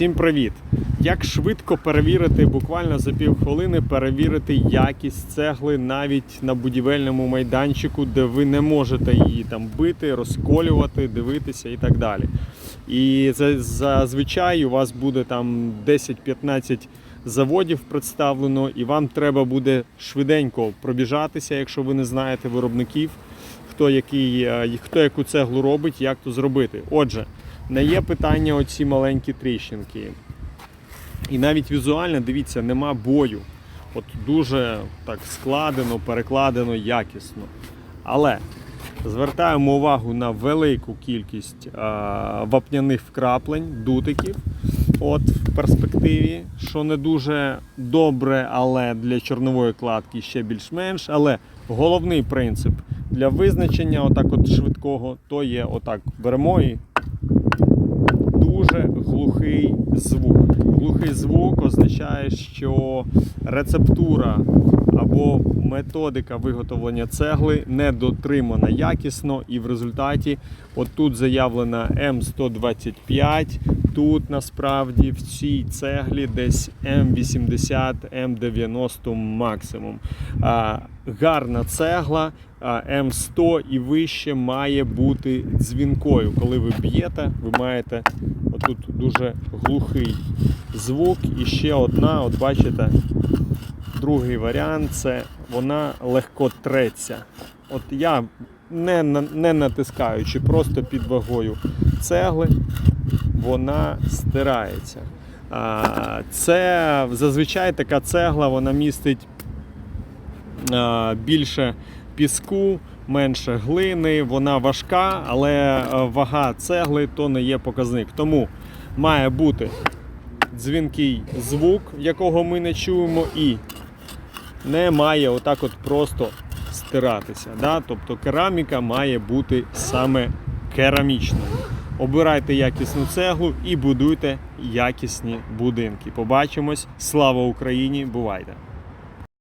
Всім привіт! Як швидко перевірити, буквально за півхвилини перевірити якість цегли навіть на будівельному майданчику, де ви не можете її там бити, розколювати, дивитися і так далі. І зазвичай у вас буде там 10-15 заводів представлено, і вам треба буде швиденько пробіжатися, якщо ви не знаєте виробників, хто, який, е, хто яку цеглу робить, як то зробити. Отже, не є питання оці маленькі тріщинки. І навіть візуально, дивіться, нема бою. От дуже так складено, перекладено, якісно. Але звертаємо увагу на велику кількість е, вапняних вкраплень, дутиків. От в перспективі, що не дуже добре, але для чорнової кладки ще більш-менш. Але головний принцип для визначення отак от швидкого, то є отак беремо і глухий звук. Глухий звук означає, що рецептура або методика виготовлення цегли не дотримана якісно, і в результаті от тут заявлена М125, тут насправді в цій цеглі десь М80, М90 максимум. А, гарна цегла а, М100 і вище має бути дзвінкою. Коли ви б'єте, ви маєте отут дуже глухий звук. І ще одна, от бачите, другий варіант це вона легко треться. От я не, не натискаючи, просто під вагою цегли, вона стирається. Це зазвичай така цегла, вона містить більше піску, менше глини, вона важка, але е, вага цегли то не є показник. Тому має бути дзвінкий звук, якого ми не чуємо, і не має отак от просто стиратися. Да? Тобто кераміка має бути саме керамічною. Обирайте якісну цеглу і будуйте якісні будинки. Побачимось. Слава Україні! Бувайте!